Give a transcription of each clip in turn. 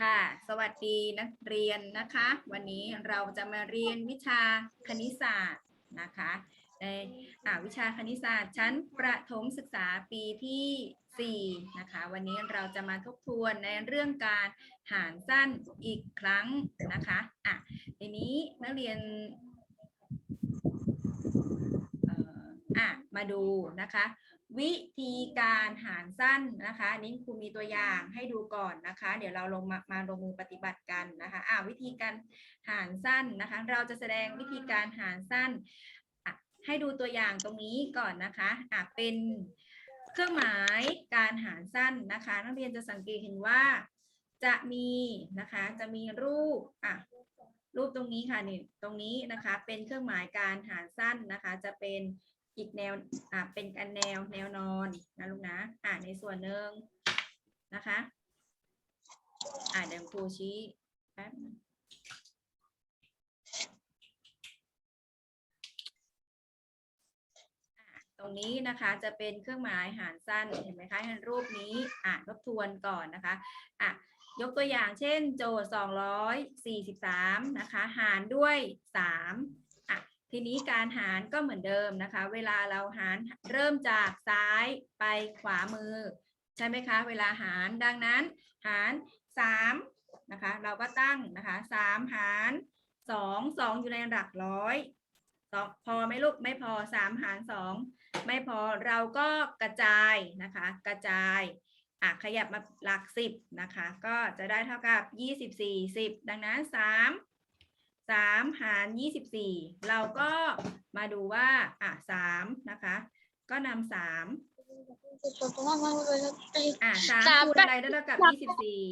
ค่ะ สวัสดีนักเรียนนะคะ วันนี้เราจะมาเรียนวิชาคณิตศาสตร์นะคะในวิชาคณิตศาสตร์ชั้นประถมศึกษาปีที่ 4 นะคะ วันนี้เราจะมาทบทวนในเรื่องการหารสั้นอีกครั้งนะคะอะทีนี้นักเรียนเอ่ออะมาดูนะคะ วิธีการหารสั้นนะคะอันนี้ครูมีตัวอย่างให้ดูก่อนนะคะ เดี๋ยวเราลงมามาลงมือปฏิบัติกันนะคะอ่าวิธีการหารสั้นนะคะ เราจะแสดงวิธีการหารสั้น ให้ดูตัวอย่างตรงนี้ก่อนนะคะอะเป็นเครื่องหมายการหารสั้นนะคะ นักเรียนจะสังเกตเห็นว่าจะมีนะคะจะมีรูปอะรูปตรงนี้ค่ะนี่ตรงนี้นะคะเป็นเครื่องหมายการหารสั้นนะคะ จะเป็น อีกแนวอ่าเป็นกันแนวแนวนอนนะลูกนะอ่าในส่วนหนึ่งนะคะอ่าเดี๋ยวครูชี้แป๊บตรงนี้นะคะจะเป็นเครื่องหมายหารสั้นเห็นไหมคะเห็นรูปนี้อ่าทบทวนก่อนนะคะอะยกตัวอย่างเช่นโจทย์ 243 นะคะ หารด้วย 3 ทีนี้การหารก็เหมือนเดิมนะคะ เวลาเราหารเริ่มจากซ้ายไปขวามือ ใช่ไหมคะ เวลาหารดังนั้น หาร3นะคะ เราก็ตั้งนะคะ3หาร2 2 อยู่ในหลักร้อยสองพอไหมลูกไม่พอ 3 หาร 2 ไม่พอเราก็กระจายนะคะ กระจายอะขยับมาหลัก 10นะคะ ก็จะได้เท่ากับ 24 10 ดังนั้น 3 สามหารยี่สิบสี่เราก็มาดูว่าอะสามนะคะ ก็นำสามอะสามสามคูณแปดอะไรได้เท่ากับยี่สิบสี่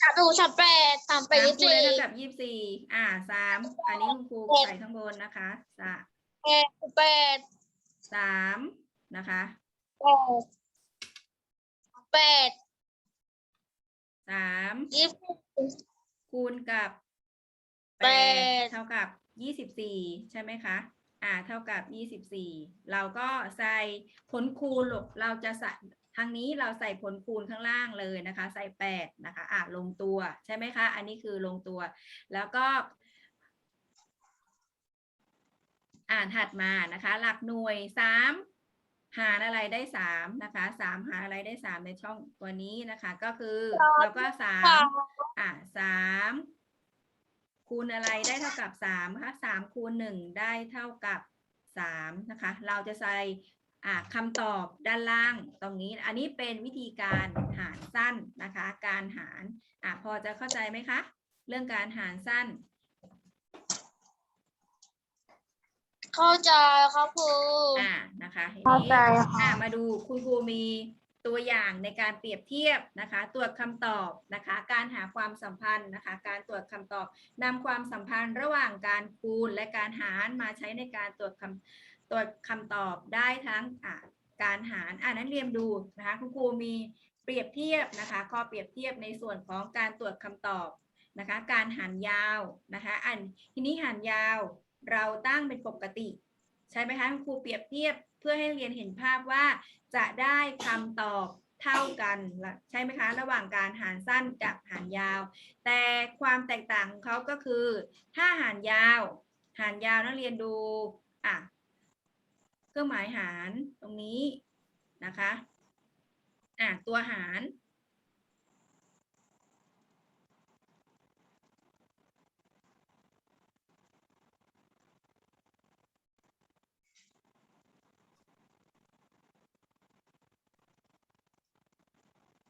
สามดูสามแปดสามแปสาดมยี่คูณสิอะไรบเท่ากับยี่สิบสี่อะสามอันนี้คุณครูใส่ข้างบนนะคะสะแปดแปดสามนะคะแปดสามยี่สิบคูณกับ แปดเท่ากับยี่สิบสี่ใช่ไหมคะ อ่า เท่ากับยี่สิบสี่เราก็ใส่ผลคูณลูกเราจะใส่ทางนี้เราใส่ผลคูณข้างล่างเลยนะคะ ใส่แปดนะคะ อ่าลงตัวใช่ไหมคะ อันนี้คือลงตัว แล้วก็ อ่านถัดมานะคะ หลักหน่วยสามหารอะไรได้สามนะคะสามหารอะไรได้สามในช่องตัวนี้นะคะ ก็คือเราก็สามอะสาม คูณอะไรได้เท่ากับสามนะคะสามคูณหนึ่งได้เท่ากับสามนะคะ เราจะใส่อะคำตอบด้านล่างตรงนี้ อันนี้เป็นวิธีการหารสั้นนะคะ การหารอะพอจะเข้าใจไหมคะ เรื่องการหารสั้น เข้าใจครับครูอ่านะคะทีเข้านี้ใจอะค่ะมาดูคุณครูมี ตัวอย่างในการเปรียบเทียบนะคะตรวจคำตอบนะคะ การหาความสัมพันธ์นะคะ การตรวจคำตอบนำความสัมพันธ์ระหว่างการคูณและการหารมาใช้ในการตรวจคำตรวจคำตอบได้ทั้งการหารอ่านั้นเรียนดูนะคะคุณครูมีเปรียบเทียบนะคะข้อเปรียบเทียบในส่วนของการตรวจคำตอบนะคะ การหารยาวนะคะอันทีนี้หารยาวเราตั้งเป็นปกติ ใช่ไหมคะคุณครูเปรียบเทียบ เพื่อให้เรียนเห็นภาพว่าจะได้คำตอบเท่ากันใช่ไหมคะ ระหว่างการหารสั้นกับหารยาว แต่ความแตกต่างของเขาก็คือ ถ้าหารยาว หารยาวนักเรียนดูอะเครื่องหมายหารตรงนี้นะคะอะตัวหาร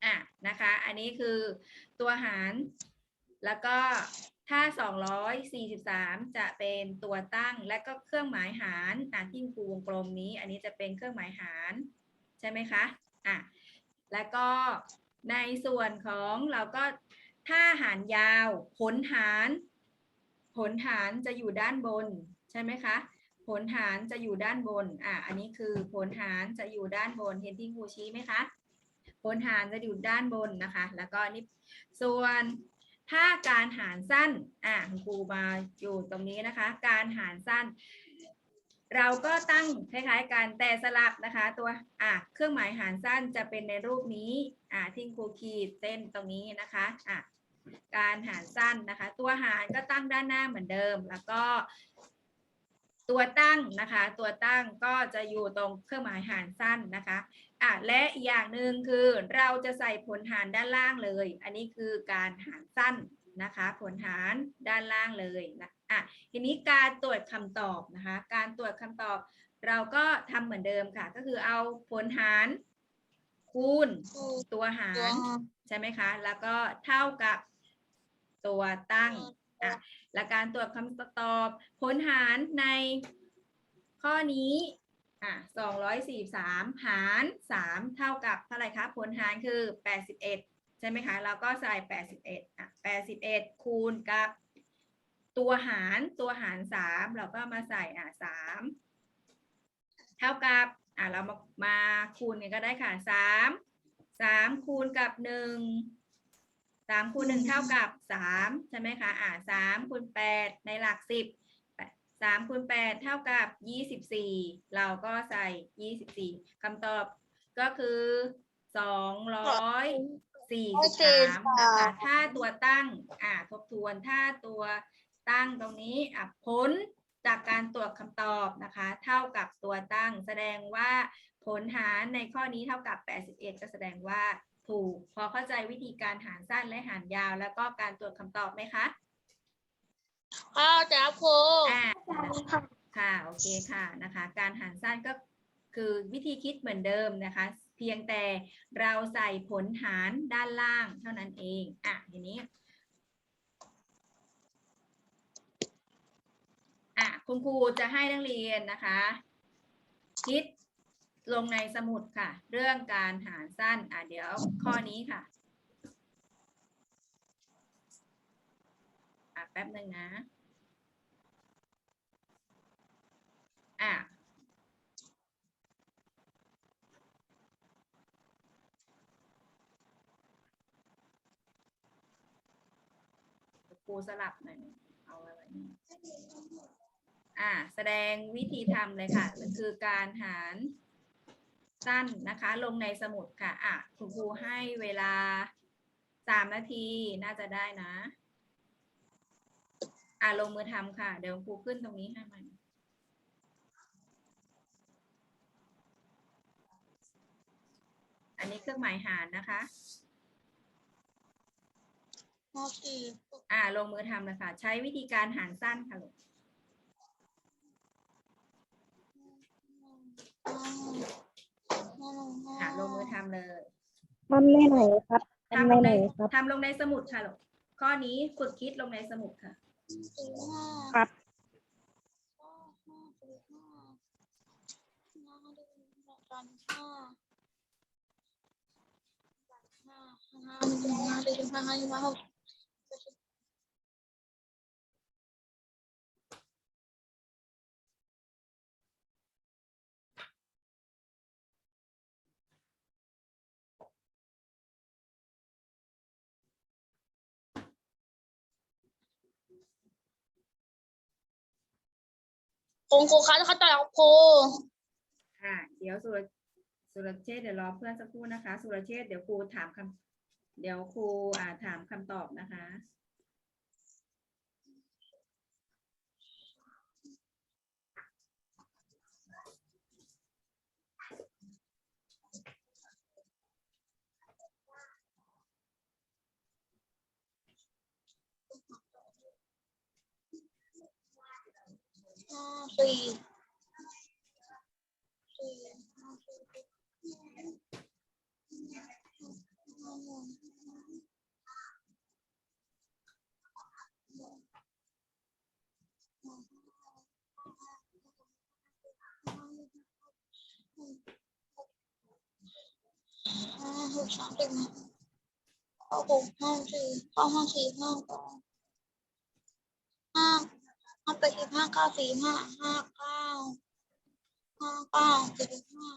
อะ นะคะ อันนี้คือตัวหาร แล้วก็ถ้า 243 จะเป็นตัวตั้งและก็เครื่องหมายหารอะที่ครูวงกลมนี้ อันนี้จะเป็นเครื่องหมายหารใช่ไหมคะอะแล้วก็ในส่วนของเราก็ถ้าหารยาวผลหาร ผลหารจะอยู่ด้านบนใช่ไหมคะผลหารจะอยู่ด้านบน อะ อันนี้คือผลหารจะอยู่ด้านบน เห็นที่ครูชี้ไหมคะ ผลหารจะอยู่ด้านบนนะคะ แล้วก็นี่ส่วนถ้าการหารสั้นอะคุณครูมาอยู่ตรงนี้นะคะ การหารสั้น เราก็ตั้งคล้ายๆกันแต่สลับนะคะ ตัวอะเครื่องหมายหารสั้นจะเป็นในรูปนี้อะที่ครูขีดเส้นตรงนี้นะคะอะการหารสั้นนะคะ ตัวหารก็ตั้งด้านหน้าเหมือนเดิม แล้วก็ ตัวตั้งนะคะ ตัวตั้งก็จะอยู่ตรงเครื่องหมายหารสั้นนะคะ อะและอีกอย่างหนึ่งคือเราจะใส่ผลหารด้านล่างเลย อันนี้คือการหารสั้นนะคะ ผลหารด้านล่างเลยนะอะทีนี้การตรวจคำตอบนะคะ การตรวจคำตอบ เราก็ทำเหมือนเดิมค่ะ ก็คือเอาผลหารคูณตัวหารใช่ไหมคะ แล้วก็เท่ากับตัวตั้งอะและการตรวจคำตอบผลหารในข้อนี้ อะสองร้อยสี่สามหารสามเท่ากับเท่าไหร่คะ ผลหารคือแปดสิบเอ็ดใช่ไหมคะ เราก็ใส่แปดสิบเอ็ดอะแปดสิบเอ็ดคูณกับ ตัวหารตัวหารสามเราก็มาใส่อะสามเท่ากับอะเรามามาคูณกันก็ได้ค่ะสามสามคูณกับหนึ่งสามคูณหนึ่งเท่ากับสามใช่ไหมคะ อะสามคูณแปดในหลักสิบ สามคูณแปดเท่ากับยี่สิบสี่เราก็ใส่ยี่สิบสี่คำตอบก็คือสองร้อยสี่สิบสามนะคะถ้าตัวตั้งอ่าทบทวนถ้าตัวตั้งตรงนี้อะผลจากการตรวจคำตอบนะคะ เท่ากับตัวตั้ง แสดงว่าผลหารในข้อนี้เท่ากับ 81 ก็แสดงว่าถูก พอเข้าใจวิธีการหารสั้นและหารยาว แล้วก็การตรวจคำตอบไหมคะ ข้าวจ้าครูอ่าค่ะโอเคค่ะนะคะ การหารสั้นก็คือวิธีคิดเหมือนเดิมนะคะ เพียงแต่เราใส่ผลหารด้านล่างเท่านั้นเองอะทีนี้อะคุณครูจะให้นักเรียนนะคะ คิดลงในสมุดค่ะ เรื่องการหารสั้นอะเดี๋ยวข้อนี้ค่ะ อะแป๊บหนึ่งนะ อะ ครูสลับหน่อยเอาไว้ไว้นี่อ่าแสดงวิธีทำเลยค่ะ คือการหารสั้นนะคะ ลงในสมุดค่ะ อะคุณครูให้เวลาสามนาทีน่าจะได้นะ อ่าลงมือทำค่ะ เดี๋ยวครูขึ้นตรงนี้ให้มันอันนี้เครื่องหมายหารนะคะข้าวสี่อ่า ลงมือทำเลยค่ะ ใช้วิธีการหารสั้นค่ะลูกค่ะลงมือทำเลยทำในไหนครับทำในไหนครับทำลงในสมุดค่ะลูกข้อนี้ฝึกคิดลงในสมุดค่ะสี่ห้า ครับ ห้าห้าสี่ห้าห้าดูกันห้าห้าห้าหนึ่งห้าสี่ห้าห้าห้าหก คุณครูคะเขาต่อยครูอ่าเดี๋ยวสุรสุรเชษฐ์เดี๋ยวรอเพื่อนสักครู่นะคะ สุรเชษฐ์เดี๋ยวครูถามคำเดี๋ยวครูอ่าถามคำตอบนะคะ ห้าสี่สี่ห้าสี่ห้าหนึ่งห้า หกสามสิบห้าหกห้าสี่ห้าห้าสี่ห้าห้าห้าแปดสิบห้าเก้าสี่ห้าห้าเก้าห้าเก้าสี่สิบห้า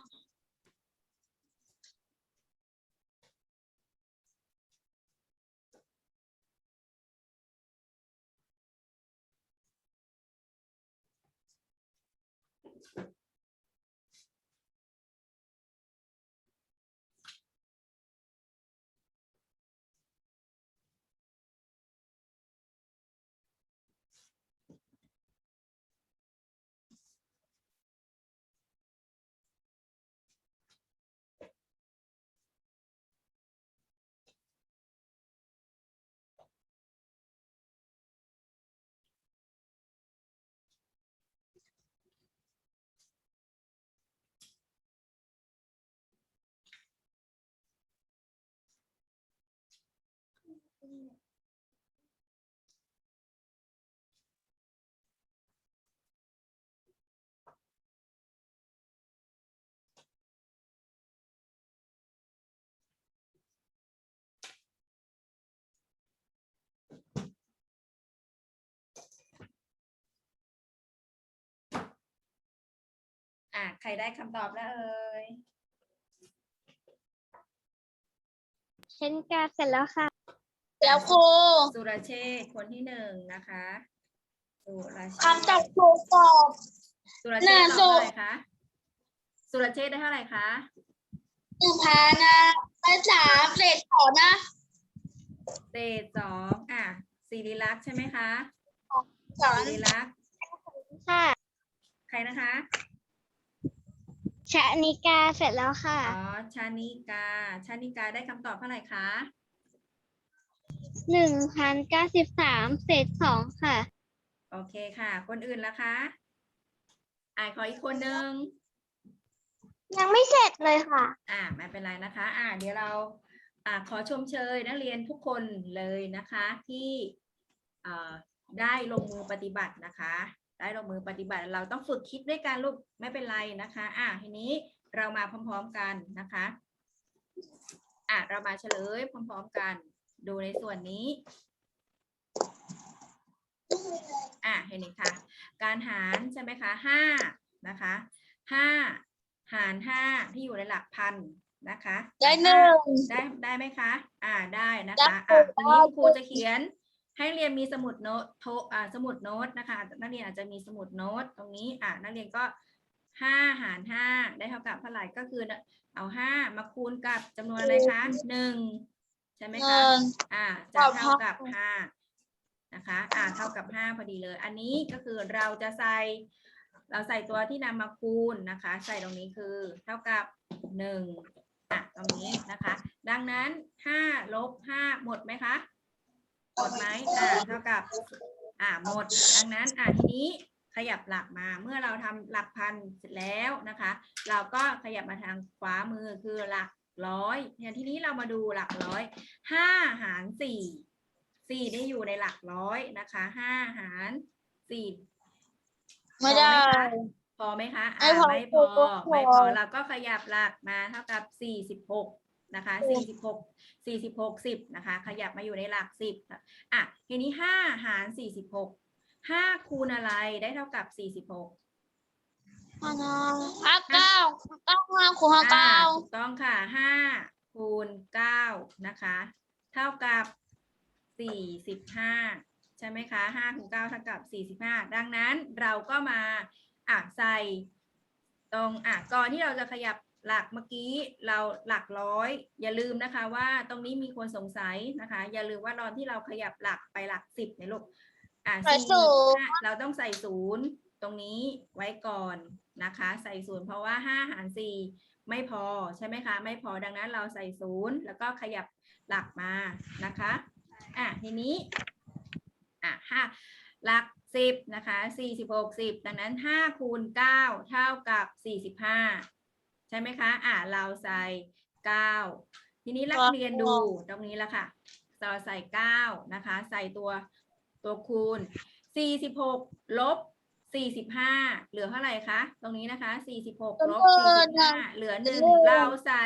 อะใครได้คำตอบแล้วเอ่ย เช่นกาเสร็จแล้วค่ะ แล้วครูสุรเชษฐ์คนที่หนึ่งนะคะสุรเชษฐ์คำตอบครูตอบ สุรเชษฐ์หน้าตอบสุเท่าไหร่คะสุรเชษฐ์ได้เท่าไหร่คะหนึ่งพันนะไปสามเศษสองนะเศษสองอะศิริลักษณ์ใช่ไหมคะสองศิริลักษณ์ค่ะใครนะคะชะนิกาเสร็จแล้วค่ะอ๋อชานิกาชานิกาได้คำตอบเท่าไหร่คะ หนึ่งพันเก้าสิบสามเศษสองค่ะ โอเคค่ะ คนอื่นละคะอ่าขออีกคนหนึ่งยังไม่เสร็จเลยค่ะ อ่าไม่เป็นไรนะคะ อ่า เดี๋ยวเรา อ่าขอชมเชยนักเรียนทุกคนเลยนะคะ ที่เอ่อได้ลงมือปฏิบัตินะคะ ได้ลงมือปฏิบัติเราต้องฝึกคิดด้วยกันลูกไม่เป็นไรนะคะ อ่าทีนี้เรามาพร้อม ๆกันนะคะ อะเรามาเฉลยพร้อม ๆกัน ดูในส่วนนี้ อะเห็นไหมคะ การหารใช่ไหมคะห้านะคะห้าหารห้าที่อยู่ในหลักพันนะคะ ได้หนึ่งได้ได้ไหมคะ อ่าได้นะได้คะครัอะบทีนี้ได้ครูจะเขียนให้เรียนมีสมุดโน้ตโทอ่าสมุดโน้ตนะคะ นักเรียนอาจจะมีสมุดโน้ตตรงนี้อ่านักเรียนก็ห้าหารห้าได้เท่ากับเท่าไหร่ก็คือเอาห้ามาคูณกับจำนวนอะไรคะหนึ่งใช่ไหมหคะนึ่งอ่าตอบจะเท่าเท่ากับห้านะคะ อ่า เท่ากับห้าพอดีเลย อันนี้ก็คือเราจะใส่ เราใส่ตัวที่นำมาคูณนะคะ ใส่ตรงนี้คือเท่ากับหนึ่งอะ ตรงนี้นะคะ ดังนั้นห้าลบห้าหมดไหมคะ หมดไหมอ่า เท่ากับ อ่า หมด ดังนั้น อ่าทีนี้ขยับหลักมา เมื่อเราทำหลักพันเสร็จแล้วนะคะ เราก็ขยับมาทางขวามือคือหลัก ร้อยเนี่ยทีนี้เรามาดูหลักร้อยห้าหารสี่สี่นี่อยู่ในหลักร้อยนะคะห้าหารสี่ไม่ได้ พอไหมคะไม่อ่าพอไม่พอครูไม่พอพอเราก็ขยับหลักมาเท่ากับสี่สิบหกนะคะสี่สิบหกสี่สิบหกสิบนะคะ ขยับมาอยู่ในหลักสิบอะทีนี้ห้าหารสี่สิบหกห้าคูณอะไรได้เท่ากับสี่สิบหก ห้าห้าเก้าเก้าห้าครูห้าเก้าถูกต้องค่ะห้าคูณเก้านะคะ เท่ากับสี่สิบห้าใช่ไหมคะห้าคูณเก้าเท่ากับสี่สิบห้าดังนั้นเราก็มาอะใส่ ตรงอะก่อนที่เราจะขยับหลักเมื่อกี้เราหลักร้อย อย่าลืมนะคะว่าตรงนี้มีคนสงสัยนะคะ อย่าลืมว่าตอนที่เราขยับหลักไปหลักสิบในยลูกอะใส่สี่ศูนย์ห้าเราต้องใส่ศูนย์ ตรงนี้ไว้ก่อนนะคะ ใส่ศูนย์เพราะว่าห้าหารสี่ไม่พอใช่ไหมคะ ไม่พอดังนั้นเราใส่ศูนย์แล้วก็ขยับหลักมานะคะอะทีนี้อะห้าหลักสิบนะคะสี่สิบหกสิบดังนั้นห้าคูณเก้าเท่ากับสี่สิบห้าใช่ไหมคะ อะเราใส่เก้าทีนี้นักเรียนดูตรงนี้แล้วค่ะเราใส่เก้านะคะ ใส่ตัวตัวคูณสี่สิบหกลบ สี่สิบห้าเหลือเท่าไหร่คะ ตรงนี้นะคะสี่สิบหกลบสี่สิบห้าเหลือหนึ่งเราใส่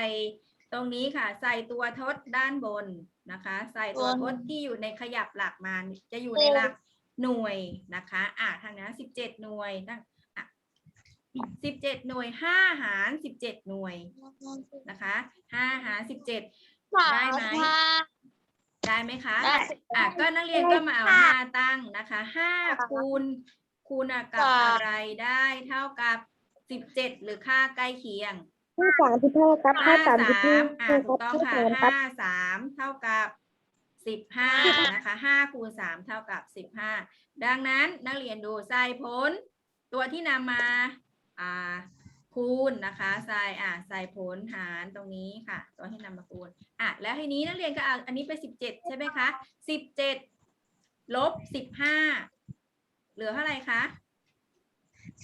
ตรงนี้ค่ะ ใส่ตัวทดด้านบนนะคะ ใส่ตัวทดที่อยู่ในขยับหลักมาจะอยู่ในหลักหน่วยนะคะ อะทางนั้นสิบเจ็ดหน่วยนะอะสิบเจ็ดหน่วยห้าหารสิบเจ็ดหน่วยนะคะห้าหารสิบเจ็ดได้ไหมได้ไหมคะได้อะก็นักเรียนก็มาเอาห้าตั้งนะคะห้าคูณ คูณกับค่ะอะไรได้เท่ากับสิบเจ็ดหรือค่าใกล้เคียงห้าสามสิบห้าครับห้าห้าสามสาสิบห้ามอ่าคถูรับกต้องห้าค่ะสามครับห้าสามเท่ากับสิบห้านะคะห้าคูณสามเท่ากับสิบห้าดังนั้นนักเรียนดูใส่ผล ตัวที่นำมาอ่าคูณนะคะใส่อ่าใส่ผลหารตรงนี้ค่ะ ตัวที่นำมาคูณอะแล้วทีนี้นักเรียนก็เอาอันนี้ไปสิบเจ็ดใช่ไหมคะสิบเจ็ดลบสิบห้า เหลือเท่าไหร่คะ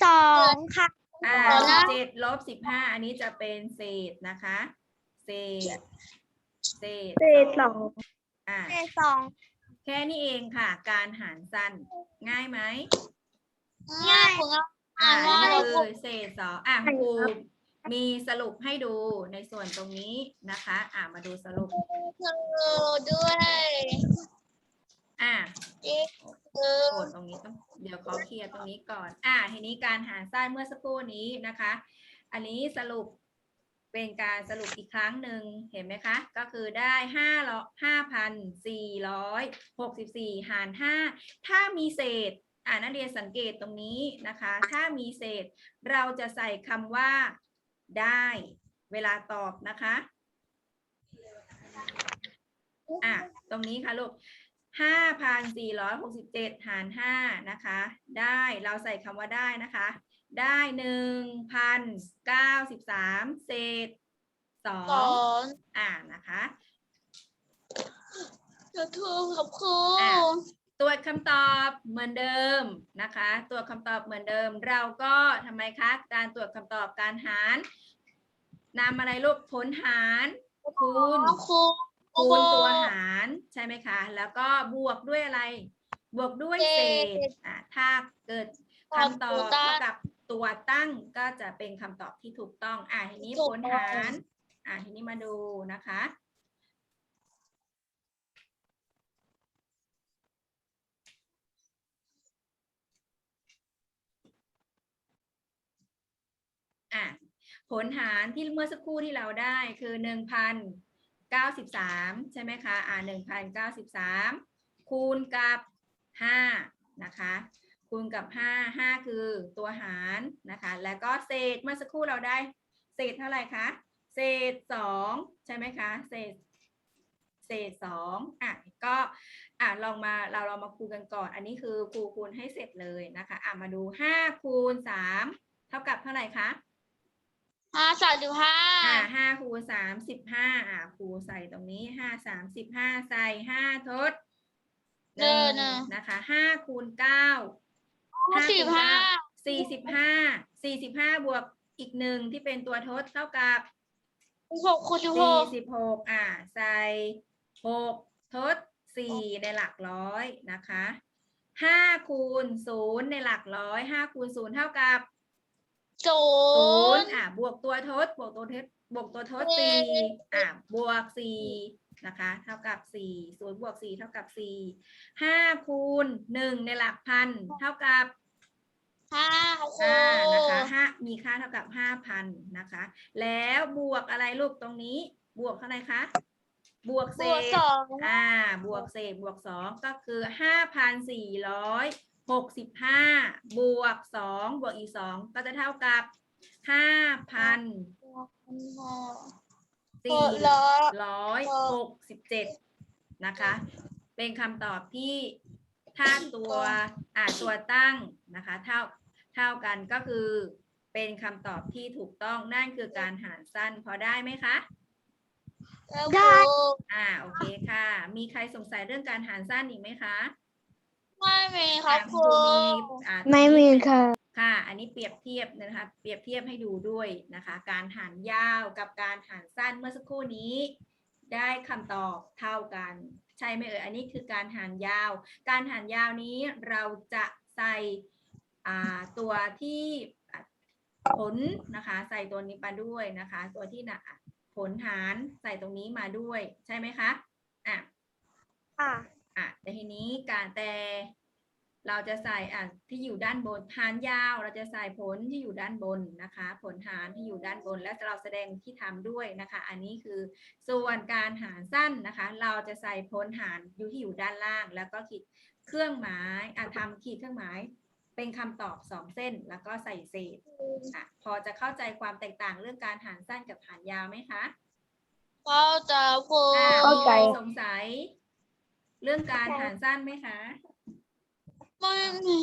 สองค่ะ อ่าเหลือสิบเจ็ดลบสิบห้าอันนี้จะเป็นเศษนะคะ เศษ เศษเศษสองอ่าเศษสองแค่นี้เองค่ะ การหารสั้น ง่ายไหมง่ายคุณครับอ่าง่ายนี่เลยคือเศษสองอะครูมีสรุปให้ดูในส่วนตรงนี้นะคะ อ่ามาดูสรุปเออด้วย อ่าเอ๊ะเออโกดตรงนี้ต้องเดี๋ยวขอเคลียร์ตรงนี้ก่อน อ่าทีนี้การหารสั้นเมื่อสักครู่นี้นะคะ อันนี้สรุปเป็นการสรุปอีกครั้งหนึ่งเห็นไหมคะ ก็คือได้ห้าร้อยห้าพันสี่ร้อยหกสิบสี่หารห้าถ้ามีเศษอ่านักเรียนสังเกตตรงนี้นะคะ ถ้ามีเศษเราจะใส่คำว่าได้เวลาตอบนะคะ อะ ตรงนี้ค่ะลูก ห้าพันสี่ร้อยหกสิบเจ็ดหารห้านะคะ ได้เราใส่คำว่าได้นะคะ ได้หนึ่งพันเก้าสิบสามเศษสอสองงอ่านะคะเดี๋ยวถูกครับครูอะตรวจคำตอบเหมือนเดิมนะคะ ตรวจคำตอบเหมือนเดิม เราก็ทำไมคะ การตรวจคำตอบการหารนำอะไรลูกผลหารคูณ ครู คูณตัวหารใช่ไหมคะ แล้วก็บวกด้วยอะไร บวกด้วยเศษอะถ้าเกิดคำตอบเท่ากับตัวตั้งก็จะเป็นคำตอบที่ถูกต้อง อะทีนี้ผลหาร อะทีนี้มาดูนะคะ อะผลหารที่เมื่อสักครู่ที่เราได้คือหนึ่งพัน เก้าสิบสามใช่ไหมคะอ่าหนึ่งพันเก้าสิบสามคูณกับห้านะคะ คูณกับห้าห้าคือตัวหารนะคะ แล้วก็เศษเมื่อสักครู่เราได้ เศษเท่าไหร่คะ เศษสองใช่ไหมคะ เศษเศษสองอะก็อะลองมาเราเรามาคูณกันก่อน อันนี้คือครูคูณให้เสร็จเลยนะคะอะมาดูห้าคูณสามเท่ากับเท่าไหร่คะ ห้าสามสิบห้าอ่าห้าคูณสามสิบห้าอ่าครูใส่ตรงนี้ห้าสามสิบห้าใส่ห้าทดเดินนะนะคะห้าคูณเก้าสี่สิบห้าสี่สิบห้าสี่สิบห้าบวกอีกหนึ่งที่เป็นตัวทดเท่ากับหกคูณสิบหสี่กสิบหกอ่าใส่หกทดสี่ในหลักร้อยนะคะห้าคูณศูนย์ในหลักร้อยห้าคูณศูนย์เท่ากับ ศูศูนนย์ย์อะบวกตัวทด บวกตัวทดบวกตัวทดเย้สี่อะบวกสี่นะคะ เท่ากับสี่ศูนย์บวกสี่เท่ากับสี่ห้าคูณหนึ่งในหลักพันเท่ากับ ห้าครูอ่านะคะห้ามีค่าเท่ากับห้าพันนะคะ แล้วบวกอะไรลูกตรงนี้ บวกเท่าไหร่คะ บวกเศบวกษสองอ่า บวกเศษบวกสองก็คือห้าพันสี่ร้อย หกสิบห้าบวกสองบวกอีกสองก็จะเท่ากับห้าพันบวกหกสี่ร้อยร้อยหกสิบเจ็ดนะคะ เป็นคำตอบที่ถ้าตัวอ่าตัวตั้งนะคะ เท่าเท่ากันก็คือเป็นคำตอบที่ถูกต้องนั่นคือการหารสั้นพอได้ไหมคะแล้วได้ครูอ่าโอเคค่ะ มีใครสงสัยเรื่องการหารสั้นอีกไหมคะ ไม่มีครับอะครูอ่าไม่มีค่ะ ค่ะ อันนี้เปรียบเทียบนะคะ เปรียบเทียบให้ดูด้วยนะคะ การหารยาวกับการหารสั้นเมื่อสักครู่นี้ ได้คำตอบเท่ากัน ใช่ไหมเอ่ย อันนี้คือการหารยาว การหารยาวนี้เราจะใส่อ่าตัวที่อะผลนะคะ ใส่ตัวนี้มาด้วยนะคะ ตัวที่นะอะผลหารใส่ตรงนี้มาด้วย ใช่ไหมคะ อะ ค่ะ อะแต่ทีนี้การแต่เราจะใส่อะที่อยู่ด้านบนหารยาว เราจะใส่ผลที่อยู่ด้านบนนะคะ ผลหารที่อยู่ด้านบน และเราแสดงที่ทำด้วยนะคะ อันนี้คือส่วนการหารสั้นนะคะ เราจะใส่ผลหารอยู่ที่อยู่ด้านล่าง แล้วก็ขีดเครื่องหมายอะทำขีดเครื่องหมาย เป็นคำตอบสองเส้น แล้วก็ใส่เศษอะพอจะเข้าใจความแตกต่างเรื่องการหารสั้นกับหารยาวไหมคะเข้าใจครูอะเข้ามีใจใครสงสัย เรื่องการหารสั้นไหมคะไม่มี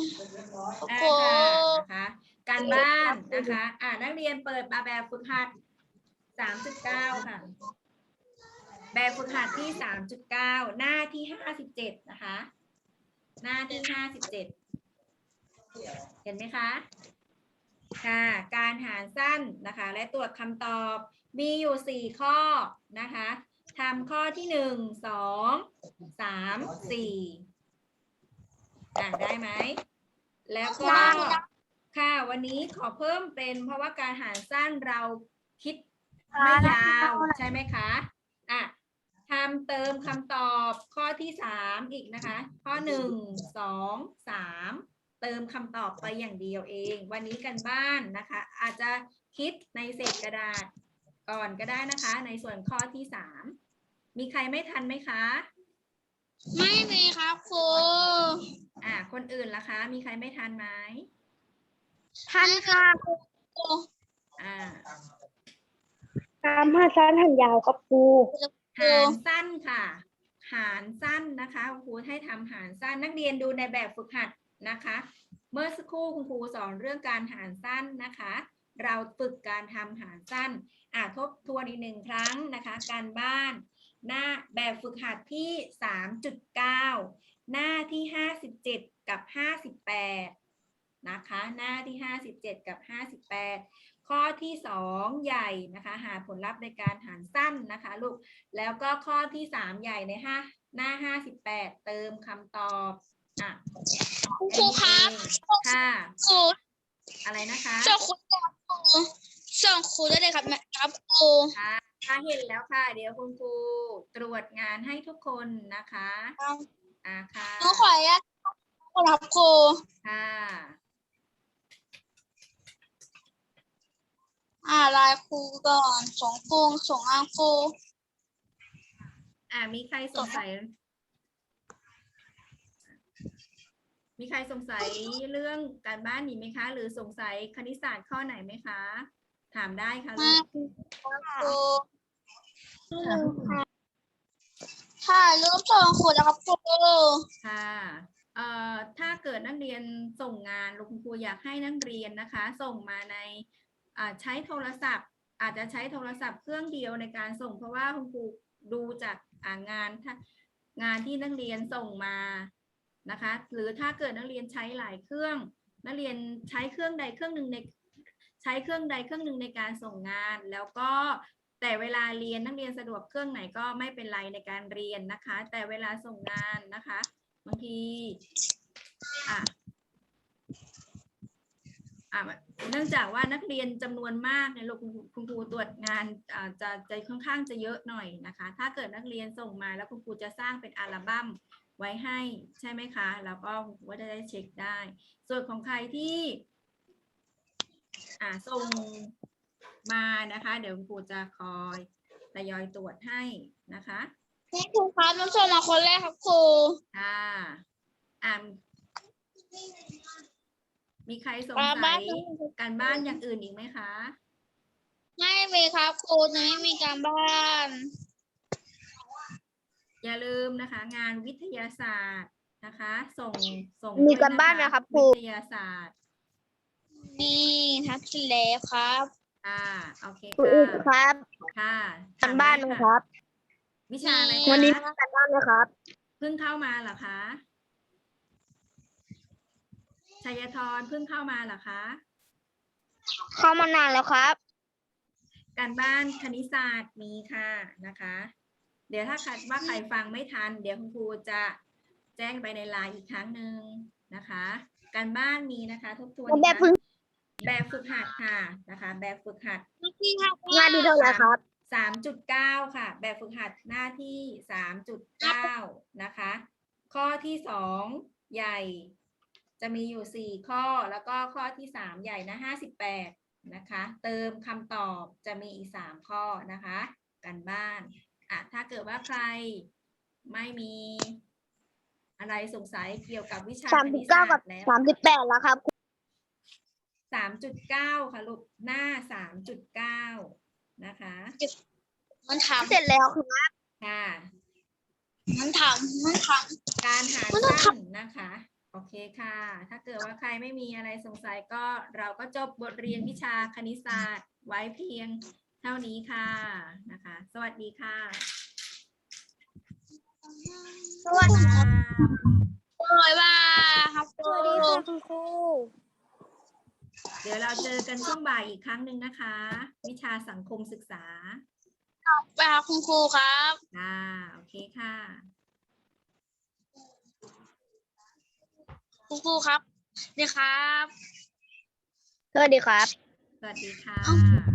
อ่าครูค่ะนะคะ การบ้านนะคะ อ่านักเรียนเปิดมาแบบฝึกหัดสามจุดเก้าค่ะ แบบฝึกหัดที่สามจุดเก้าหน้าที่ห้าสิบเจ็ดนะคะ หน้าที่ห้าสิบเจ็ดเห็นไหมคะ ค่ะ การหารสั้นนะคะ และตรวจคำตอบมีอยู่สี่ข้อนะคะ ทำข้อที่หนึ่งสองสามสี่อ่านได้ไหม แล้วก็ได้ได้ค่ะวันนี้ขอเพิ่มเป็นเพราะว่าการหารสั้นเราคิดไม่ยาวใช่ไหมคะอะทำเติมคำตอบข้อที่สามอีกนะคะ ข้อหนึ่งสองสามเติมคำตอบไปอย่างเดียวเอง วันนี้กันบ้านนะคะ อาจจะคิดในเศษกระดาษก่อนก็ได้นะคะ ในส่วนข้อที่สาม มีใครไม่ทันไหมคะ ไม่มีครับครูอะคนอื่นล่ะคะ มีใครไม่ทันไหมท่านค่ะอ่าตามห้าสั้นหันยาวครับครูหารสั้นค่ะ หารสั้นนะคะคุณครูให้ทำหารสั้นนักเรียนดูในแบบฝึกหัดนะคะ เมื่อสักครู่คุณครูสอนเรื่องการหารสั้นนะคะ เราฝึกการทำหารสั้นอ่าทบทวนอีกหนึ่งครั้งนะคะ การบ้าน หน้าแบบฝึกหัดที่ 3.9 หน้าที่ 57 กับ 58 นะคะ หน้าที่ 57 กับ 58 ข้อที่ 2 ใหญ่นะคะ หาผลลัพธ์ในการหารสั้นนะคะลูก แล้วก็ข้อที่ 3 ใหญ่ในห้าหน้า 58 เติมคำตอบอะครูครับค่ะครูอะไรนะคะส่งครูได้ครับครูส่งครูได้เลยครับแม่ครับครู ค่ะค่ะเห็นแล้วค่ะ เดี๋ยวคุณครูตรวจงานให้ทุกคนนะคะอ่าค่ะหนูขออนุญาตครับครู ค่ะอ่าลายครูก่อนส่งครูส่งอ้างครูอ่ามีใครสงสัย มีใครสงสัยเรื่องการบ้านนี้ไหมคะ หรือสงสัยคณิตศาสตร์ข้อไหนไหมคะ ถามได้ค่ะลูไม่กครูถ่ายรูปส่งครูนะครับครูค่ะเอ่อถ้าเกิดนักเรียนส่งงานคุณครูอยากให้นักเรียนนะคะ ส่งมาในอ่าใช้โทรศัพท์ อาจจะใช้โทรศัพท์เครื่องเดียวในการส่งเพราะว่าคุณครูดูจากอ่างานถ้างานที่นักเรียนส่งมานะคะ หรือถ้าเกิดนักเรียนใช้หลายเครื่อง นักเรียนใช้เครื่องใดเครื่องหนึ่งใน ใช้เครื่องใดเครื่องหนึ่งในการส่งงาน แล้วก็แต่เวลาเรียนนักเรียนสะดวกเครื่องไหนก็ไม่เป็นไรในการเรียนนะคะ แต่เวลาส่งงานนะคะบางทีอะอะเนื่องจากว่านักเรียนจำนวนมากเนี่ยลูกคุณครูคุณครูตรวจงานจะจะค่อนข้างจะเยอะหน่อยนะคะ ถ้าเกิดนักเรียนส่งมาแล้วคุณครูจะสร้างเป็นอัลบั้มไว้ให้ใช่ไหมคะ แล้วก็คุณครูก็จะได้เช็คได้ ส่วนของใครที่ อ่าส่งมานะคะ เดี๋ยวคุณครูจะคอยทยอยตรวจให้นะคะนี่ครูครับน้องส่งมาคนแรกครับครูค่ะอ่านมีใครสงการสับ้านยการบ้านอย่างอื่นอีกไหมคะ ไม่มีครับครูจะไม่มีการบ้าน อย่าลืมนะคะ งานวิทยาศาสตร์นะคะ ส่งส่งมีด้วยการบ้านไหมครับครูวิทยาศาสตร์ นี่ทักที่แล้วครับค่ะโอเคครูอึกคค่ะรับค่ะการบ้านไหมถมได้ครับ วิชาอะไรวันนี้คะมีการบ้านไหมครับ เพิ่งเข้ามาเหรอคะชัยธรเพิ่งเข้ามาเหรอคะ เข้ามานานแล้วครับ การบ้านคณิตศาสตร์มีค่ะนะคะ เดี๋ยวถ้าใครว่าใครฟังไม่ทัน เดี๋ยวคุณครูจะแจ้งไปในไลน์อีกครั้งหนึ่งนะคะ การบ้านมีนะคะทบทวนแบบอีกครั้งฝึก แบบฝึกหัดค่ะนะคะ แบบฝึกหัดพี่ครับงานที่เท่าไหร่ครับสามจุดเก้าค่ะ แบบฝึกหัดหน้าที่สามจุดเก้านะคะ ข้อที่สองใหญ่ จะมีอยู่สี่ข้อแล้วก็ข้อที่สามใหญ่นะห้าสิบแปดนะคะ เติมคำตอบจะมีอีกสามข้อนะคะ กันบ้านอะถ้าเกิดว่าใครไม่มีอะไรสงสัยเกี่ยวกับวิชาสามคสิณิบตเก้าศาสกับตร์แล้ว สามสิบแปดแล้วครับ สามจุดเก้าค่ะลูกหน้าสามจุดเก้านะคะ มันถามเสร็จแล้วครับค่ะ มันถามมันถามการหามันต้องสั้นนะคะ โอเคค่ะ ถ้าเกิดว่าใครไม่มีอะไรสงสัยก็เราก็จบบทเรียนวิชาคณิตศาสตร์ ไว้เพียงเท่านี้ค่ะนะคะ สวัสดีค่ะสวัสดีครับ ค่ะบ๊ายบายครับ สวัสดีค่ะคุณครู เดี๋ยวเราเจอกันช่วงบ่ายอีกครั้งหนึ่งนะคะ วิชาสังคมศึกษาไปหาคุณครูครับค่ะโอเคค่ะ คุณครูครับนี่ครับ สวัสดีครับ สวัสดีค่ะเอ้า